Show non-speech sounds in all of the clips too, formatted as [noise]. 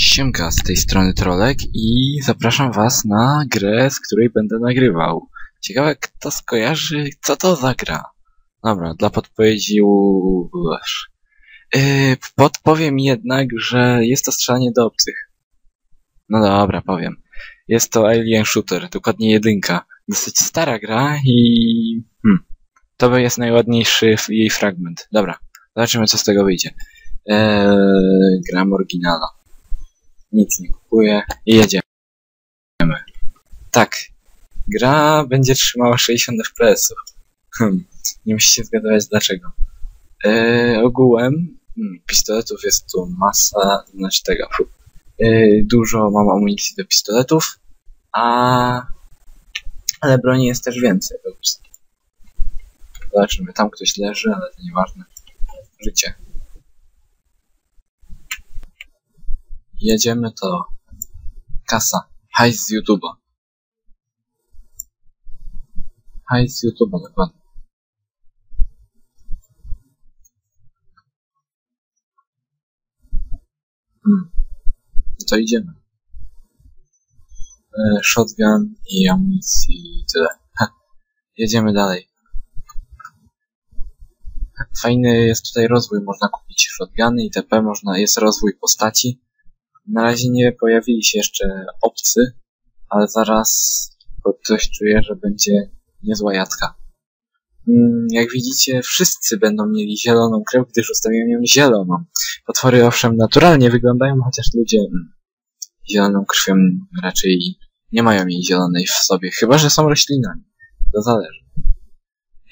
Siemka, z tej strony Trolek i zapraszam was na grę, z której będę nagrywał. Ciekawe, kto skojarzy, co to za gra. Dobra, dla podpowiedzi... Yy, podpowiem jednak, że jest to strzelanie do obcych. No dobra, powiem. Jest to Alien Shooter, dokładnie jedynka. Dosyć stara gra i... Hmm, to jest najładniejszy jej fragment. Dobra, zobaczymy co z tego wyjdzie. Eee, gram oryginala nic nie kupuję i jedziemy. Tak, gra będzie trzymała 60 fps. Hmm, nie musicie zgadywać dlaczego. Yy, ogółem hmm, pistoletów jest tu masa, znaczy tego, yy, dużo mam amunicji do pistoletów, a ale broni jest też więcej. Ups. Zobaczymy, tam ktoś leży, ale to nieważne. Życie. Jedziemy to kasa. Hajs z YouTube'a. Hajs z YouTube'a, dokładnie. Hmm. To idziemy. E, shotgun i amunicji i tyle. Ha. Jedziemy dalej. Fajny jest tutaj rozwój, można kupić shotguny i TP, można, jest rozwój postaci. Na razie nie pojawili się jeszcze obcy, ale zaraz coś czuję, że będzie niezła jadka. Mm, Jak widzicie, wszyscy będą mieli zieloną krew, gdyż ustawiłem ją zieloną. Potwory owszem naturalnie wyglądają, chociaż ludzie mm, zieloną krwią raczej nie mają jej zielonej w sobie, chyba że są roślinami. To zależy.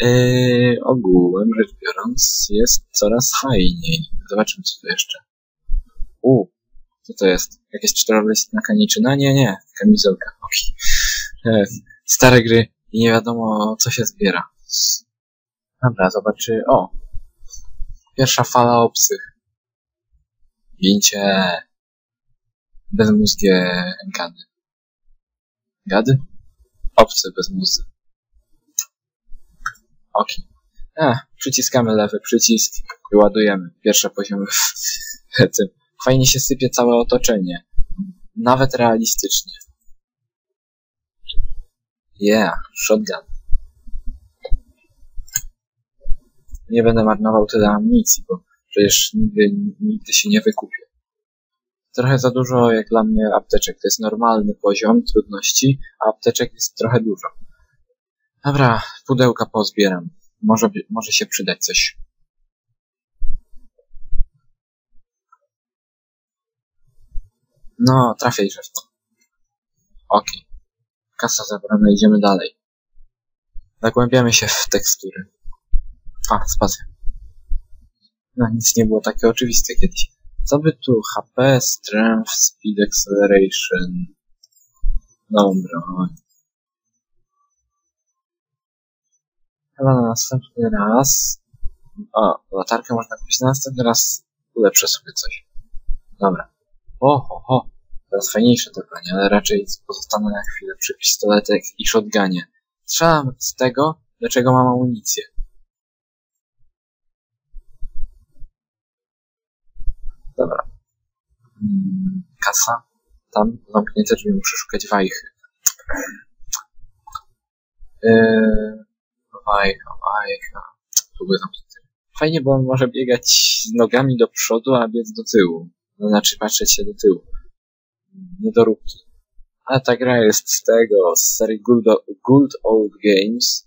Yy, ogółem rzecz biorąc, jest coraz fajniej. Zobaczymy co tu jeszcze. U, co to jest? Jakieś czterolistna kaniczyna? Nie, nie. Kamizelka. Okej. E, Stare gry i nie wiadomo, co się zbiera. Dobra, zobaczy... O! Pierwsza fala obcych. Gincie. Bezmózgie gady. Gady? Obcy bez mózgu. Okej. E, przyciskamy lewy przycisk i ładujemy. Pierwsze poziomy w [laughs] tym. Fajnie się sypie całe otoczenie. Nawet realistycznie. Yeah, shotgun. Nie będę marnował tyle amunicji, bo przecież nigdy, nigdy się nie wykupię. Trochę za dużo jak dla mnie apteczek. To jest normalny poziom trudności, a apteczek jest trochę dużo. Dobra, pudełka pozbieram. Może, może się przydać coś. No, trafiaj, że w to. Okej. Kasa zabrana, idziemy dalej. Zagłębiamy się w tekstury. A, spacja. No, nic nie było takie oczywiste kiedyś. Co by tu? HP, Strength, Speed Acceleration. Dobra. Chyba na następny raz. O, latarkę można kupić na następny raz. Ulepszę sobie coś. Dobra. O, ho, fajniejsze to broń, ale raczej pozostanę na chwilę przy pistoletek i shotgunie. Strzelam z tego, do czego mam amunicję. Dobra. Mm, kasa. Tam zamknięte drzwi, muszę szukać wajchy. Yy, wajcha, wajcha. Tu zamknięte. Fajnie, bo on może biegać nogami do przodu, a biec do tyłu. To znaczy patrzeć się do tyłu. Niedoróbki. Ale ta gra jest z tego, z serii Good, Good Old Games.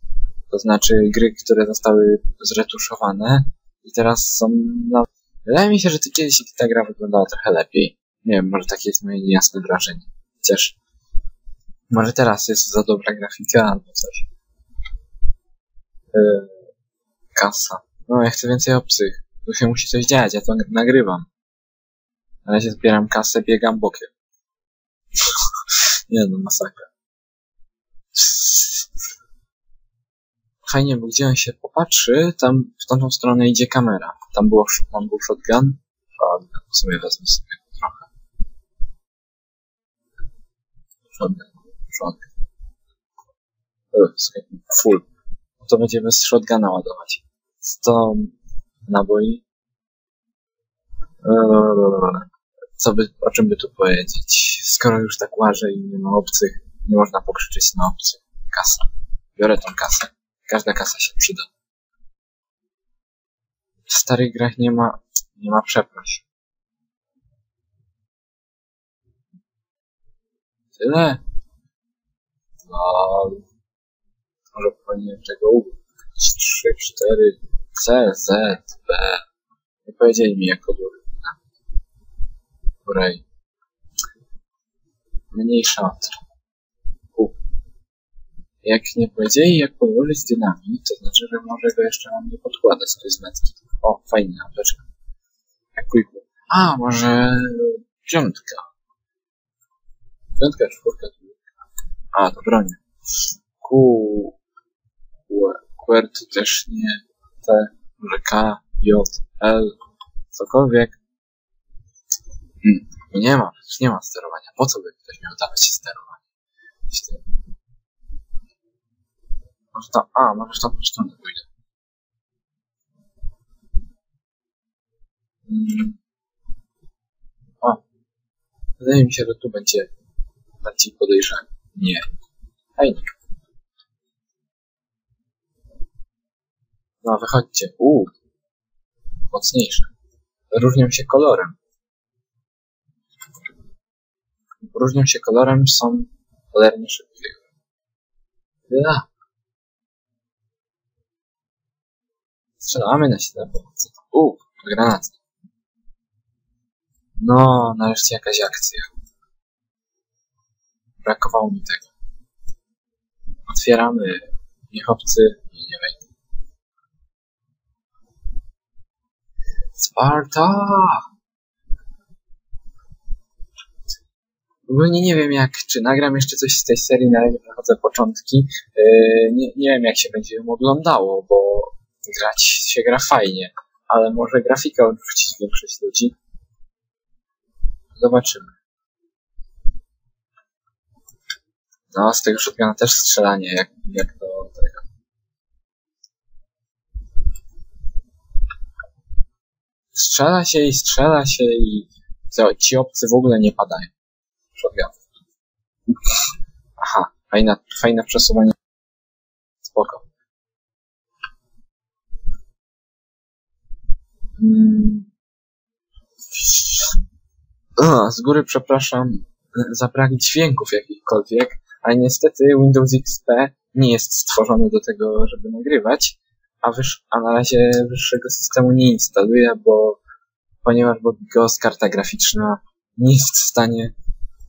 To znaczy gry, które zostały zretuszowane i teraz są na... Wydaje mi się, że to kiedyś ta gra wyglądała trochę lepiej. Nie wiem, może takie jest moje niejasne wrażenie. Chociaż może teraz jest za dobra grafika albo coś. Yy, kasa. No, ja chcę więcej obcych. Tu się musi coś dziać, ja to nagrywam. Na razie zbieram kasę, biegam bokiem. Nie no, masakra. Fajnie, bo gdzie on się popatrzy, tam w tamtą stronę idzie kamera. Tam, było, tam był shotgun. Shotgun, w sumie wezmę sobie trochę. Shotgun, shotgun. Full. No to będziemy z shotguna ładować. 100 naboi. Eee, co by, o czym by tu powiedzieć? Skoro już tak łażę i nie ma obcych, nie można pokrzyczeć na obcych. Kasa. Biorę tą kasę. Każda kasa się przyda. W starych grach nie ma, nie ma przeproś. Tyle? No, może powinienem czego użyć. 3, 4, C, Z, B. Nie powiedzieli mi jak odłożyć. Której mniejsza od. Jak nie powiedzieli jak podłożyć dynamit, to znaczy, że może go jeszcze mam nie podkładać. To jest metki. O, fajnie, apteczka. Jak quick. A, może piątka. Piątka, czwórka, trójka. A, to broni. Q, QR to też nie. T, może K, J, L, cokolwiek. Hmm. Nie ma, nie ma sterowania. Po co by ktoś miał dawać sterowanie? Myślę. Może tam, a, może w tamtą stronę pójdę. Hmm. O. Wydaje mi się, że tu będzie bardziej podejrzany. Nie. Fajnie. No, wychodźcie. Uuu. Mocniejsze. Różnią się kolorem. Różnią się kolorem, są cholernie szybkie. Ja. Strzelamy na ślepo. Uuu, granat. No, nareszcie jakaś akcja. Brakowało mi tego. Otwieramy. Niech obcy nie wejdą. Sparta! Ogólnie nie wiem jak, czy nagram jeszcze coś z tej serii, na razie przechodzę początki. Yy, nie, nie wiem jak się będzie ją oglądało, bo grać się gra fajnie, ale może grafika odrzucić większość ludzi. Zobaczymy. No, z tego shotguna też strzelanie, jak, jak do tego. Strzela się i strzela się i ci obcy w ogóle nie padają. Shotgun. Aha, fajne, fajne przesuwanie. Spoko. Mm. O, z góry przepraszam za brak dźwięków jakichkolwiek, ale niestety Windows XP nie jest stworzony do tego, żeby nagrywać, a, wyż, a na razie wyższego systemu nie instaluję, bo ponieważ BIOS karta graficzna nie jest w stanie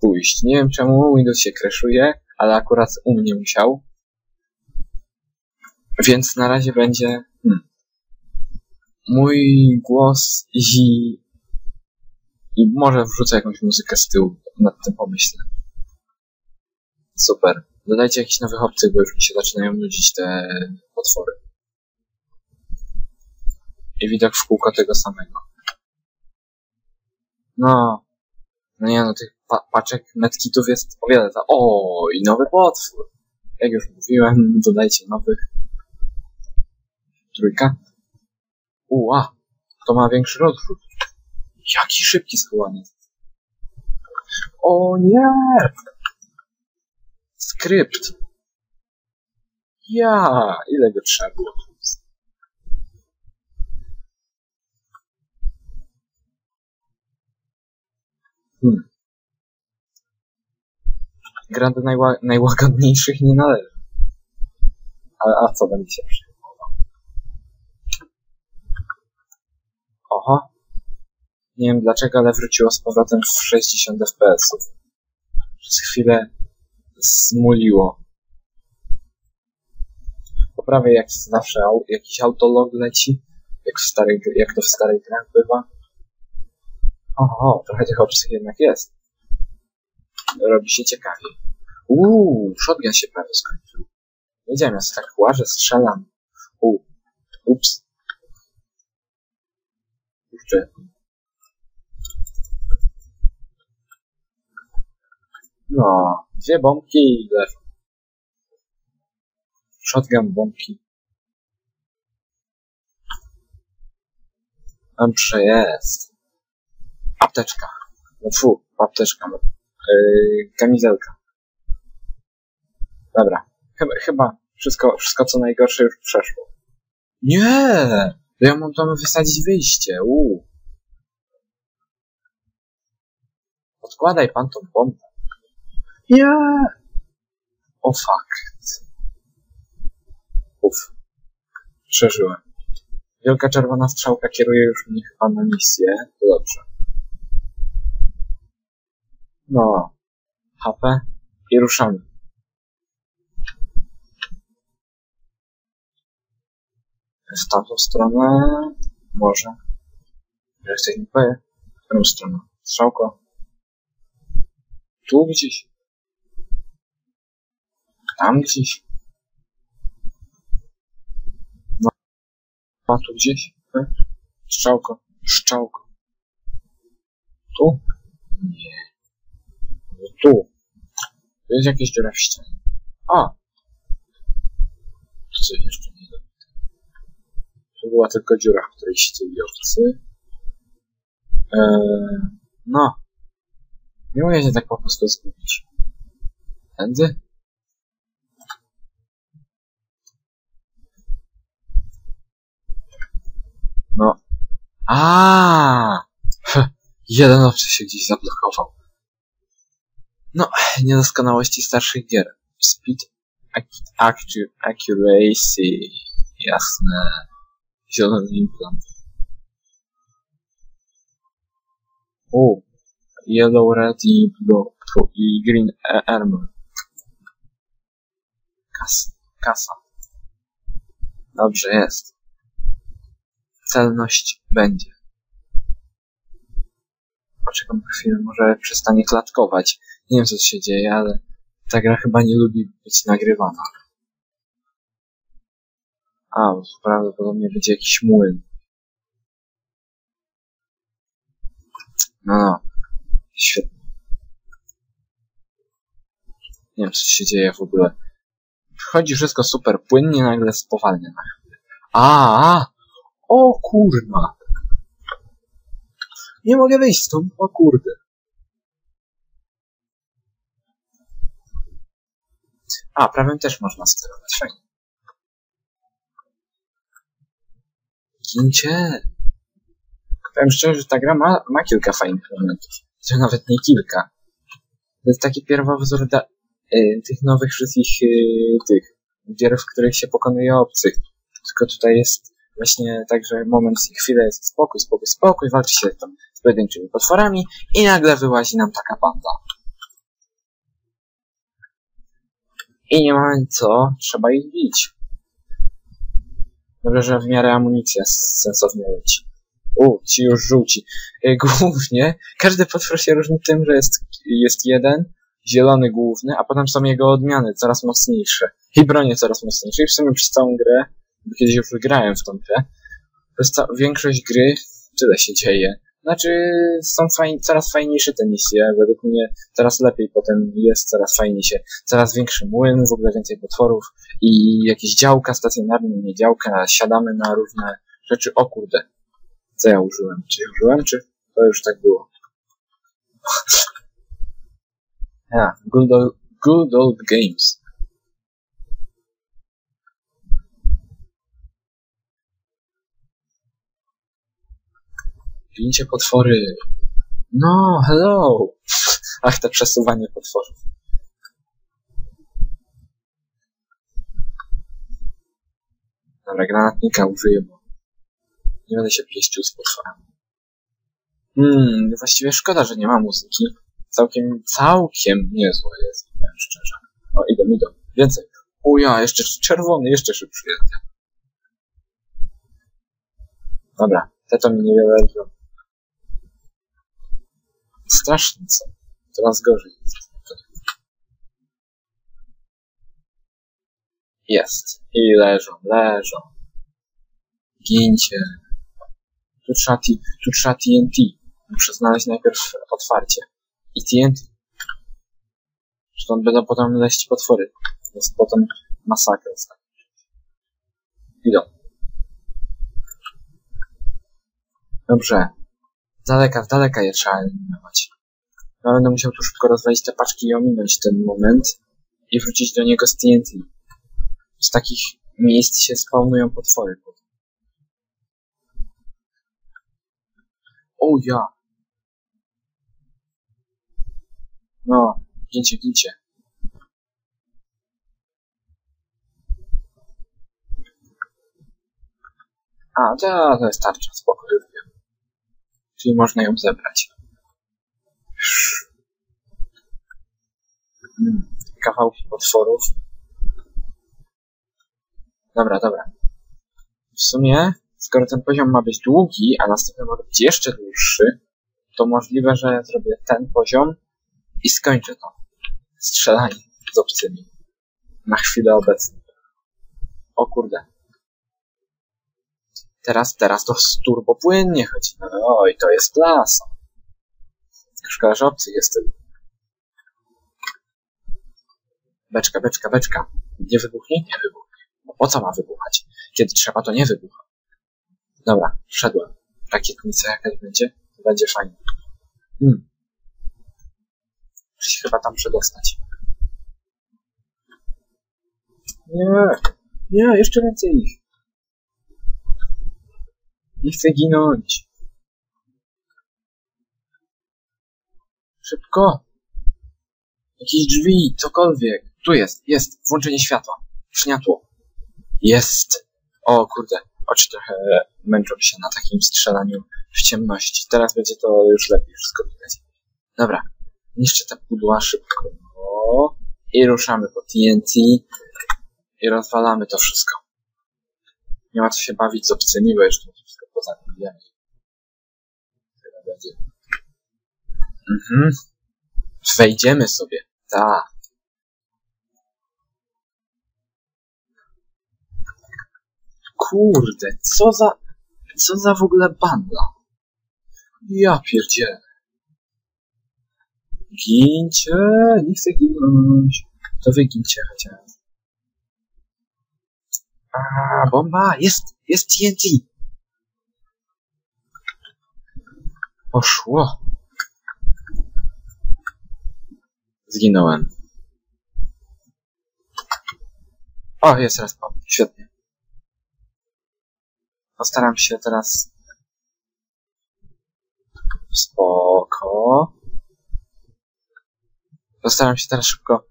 pójść. Nie wiem czemu Windows się crashuje, ale akurat u mnie musiał. Więc na razie będzie hmm, mój głos i, i może wrzucę jakąś muzykę z tyłu nad tym pomyślę. Super. Dodajcie jakiś nowych obcych, bo już mi się zaczynają nudzić te potwory. I widok w kółko tego samego. No. No nie no, tych pa paczek medkitów jest o wiele. O, i nowy potwór. Jak już mówiłem, [laughs] dodajcie nowych. Trójka. Uła, to ma większy rozrzut. Jaki szybki schowaniec. O nie! Skrypt. Ja, ile go trzeba było? Hmm. Gra do najła najłagodniejszych nie należy. Ale a co będzie się przejmował? Oho. Nie wiem dlaczego, ale wróciło z powrotem w 60 fps. Przez chwilę zmuliło. Po prawej jak zawsze jakiś autolog leci, jak, w starej, jak to w starej grach bywa. Oho, trochę tych obcych jednak jest. Robi się ciekawiej. Uuu, shotgun się prawie skończył. Wiedziałem, ja tak łażę, strzelam. Uuu, ups. Kurczę. No, dwie bombki i leżą. Shotgun, bombki. Dobrze jest. Apteczka. No fu, apteczka. Yy, kamizelka. Dobra. Chyba, chyba wszystko, wszystko co najgorsze już przeszło. Nie! Ja mam tam wysadzić wyjście. Uuu. Odkładaj pan tą bombę. Nie! O fakt. Uf. Przeżyłem. Wielka czerwona strzałka kieruje już mnie chyba na misję. To dobrze. No. HP i ruszamy. W tamtą stronę? Może. Ja chcę nie powiem. W którą stronę? Strzałko. Tu gdzieś. Tam gdzieś. No. A tu gdzieś? Strzałko. Strzałko. Tu? Nie. Tu. To jest jakieś dziura w ścianie. A! Tu coś jeszcze nie da. To była tylko dziura, w której siedzieli owcy. Eee, no. Nie mogę się tak po prostu zgubić. Tędy? No. A, Jeden obcy się gdzieś zablokował. No, [sighs] niedoskonałości starszych gier. Speed, ac- actu- accuracy, jasne. Zielony implant. O, yellow, red i blue, i green e- armor. Kasa. Kasa. Dobrze jest. Celność będzie. Poczekam chwilę, może przestanie klatkować. Nie wiem co się dzieje, ale ta gra chyba nie lubi być nagrywana. A, prawdopodobnie będzie jakiś młyn. No, no. Świetnie. Nie wiem, co się dzieje w ogóle. Chodzi wszystko super płynnie, nagle spowalnia na chwilę. A! O kurwa! Nie mogę wyjść stąd, o kurde. A, prawem też można sterować, fajnie. Gincie! Powiem szczerze, że ta gra ma, ma kilka fajnych elementów. To nawet nie kilka. To jest taki pierwowzór da, y, tych nowych wszystkich y, tych gier, w których się pokonuje obcych. Tylko tutaj jest właśnie tak, że moment i chwilę jest spokój, spokój, spokój, walczy się tam z pojedynczymi potworami i nagle wyłazi nam taka banda. I nie mamy co, trzeba ich bić. Dobrze, że w miarę amunicja sensownie leci. U, ci już żółci. E, [laughs] Głównie każdy potwór się różni tym, że jest, jest jeden, zielony główny, a potem są jego odmiany, coraz mocniejsze. I bronie coraz mocniejsze. I w sumie przez całą grę, bo kiedyś już wygrałem w tą grę, przez większość gry tyle się dzieje. Znaczy, są fajn, coraz fajniejsze te misje, według mnie coraz lepiej potem jest, coraz fajniej się, coraz większy młyn, w ogóle więcej potworów i jakieś działka stacjonarne, nie działka, siadamy na różne rzeczy. O kurde, co ja użyłem? Czy ja użyłem, czy to już tak było? [laughs] A, good old, good old games. Gincie potwory. No, hello! Ach, te przesuwanie potworów. Dobra, granatnika bo nie będę się pieścił z potworami. Hmm, właściwie szkoda, że nie ma muzyki. Całkiem, całkiem niezła jest, powiem szczerze. O, idą, idą. Więcej. Uja, jeszcze czerwony, jeszcze szybszy. Dobra, te to mi niewiele robią. Strasznie co. Coraz gorzej jest. Jest. I leżą, leżą. Gincie. Tu trzeba, T- tu trzeba TNT. Muszę znaleźć najpierw otwarcie. I TNT. Stąd będą potem leść potwory. Jest potem masakra. Idą. Dobrze. Z daleka, z daleka je trzeba eliminować. Ja będę musiał tu szybko rozwalić te paczki i ominąć ten moment i wrócić do niego z TNT. Z takich miejsc się spawnują potwory. O ja! No, gincie, gincie. A, to, to jest tarcza, spoko, już wiem. Czyli można ją zebrać. Kawałki potworów. Dobra, dobra. W sumie, skoro ten poziom ma być długi, a następny może być jeszcze dłuższy, to możliwe, że zrobię ten poziom i skończę to. Strzelanie z obcymi. Na chwilę obecną. O kurde. Teraz, teraz to turbo płynnie chodzi. No, oj, to jest klasa. Szkoda, że obcy jest. Beczka, beczka, beczka. Nie wybuchnie? Nie wybuchnie. No po co ma wybuchać? Kiedy trzeba, to nie wybucha. Dobra, wszedłem. Rakietnica jakaś będzie? To będzie fajnie. Hmm. Muszę się chyba tam przedostać. Nie, nie, jeszcze więcej ich. Nie chcę ginąć. Szybko. Jakieś drzwi, cokolwiek. Tu jest, jest. Włączenie światła. Śniatło. Jest. O kurde. Oczy trochę męczą się na takim strzelaniu w ciemności. Teraz będzie to już lepiej wszystko widać. Dobra. Niszczę te pudła szybko. I ruszamy po TNT. I rozwalamy to wszystko. Nie ma co się bawić z obcymi, bo jeszcze wszystko poza tym Tyle będzie. Mhm. Wejdziemy sobie. Tak. Kurde, co za... Co za w ogóle banda? Ja pierdzielę. Gincie, nie chcę ginąć. To wygincie chociaż. A, bomba! Jest! Jest TNT! Poszło. Zginąłem. O, jest respawn. Świetnie. Postaram się teraz... Spoko. Postaram się teraz szybko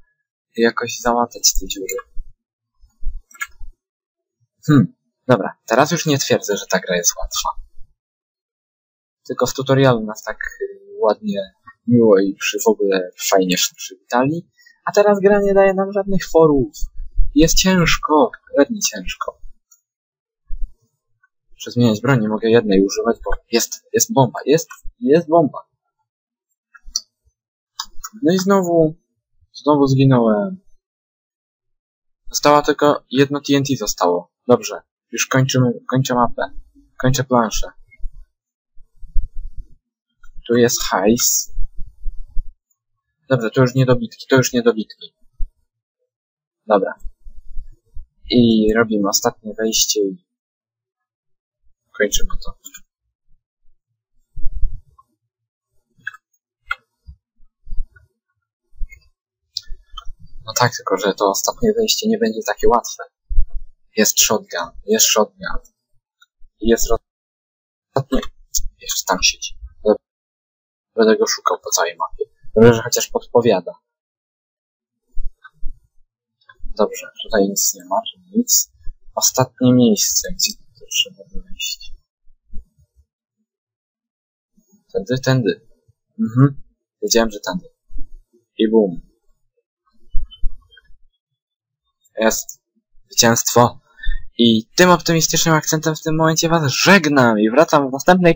jakoś załatać te dziury. Hmm, dobra. Teraz już nie twierdzę, że ta gra jest łatwa. Tylko w tutorialu nas tak y, ładnie, miło i przy w ogóle fajnie przywitali. A teraz gra nie daje nam żadnych forów. Jest ciężko, pewnie ciężko. Muszę zmieniać broń, nie mogę jednej używać, bo jest, jest bomba, jest, jest bomba. No i znowu, znowu zginąłem. Została tylko jedno TNT zostało. Dobrze, już kończymy, kończę mapę. Kończę planszę. Tu jest hajs. Dobrze, to już nie dobitki, to już nie dobitki. Dobra. I robimy ostatnie wejście i kończymy to. No tak, tylko że to ostatnie wejście nie będzie takie łatwe. Jest shotgun, jest shotgun. Jest ostatnie... Jest tam siedzi. Będę go szukał po całej mapie. Dobrze, że chociaż podpowiada. Dobrze, tutaj nic nie ma, czyli nic. Ostatnie miejsce, gdzie to trzeba wejść. Tędy, tędy. Mhm. Wiedziałem, że tędy. I bum. Jest. Zwycięstwo. I tym optymistycznym akcentem w tym momencie was żegnam i wracam w następnej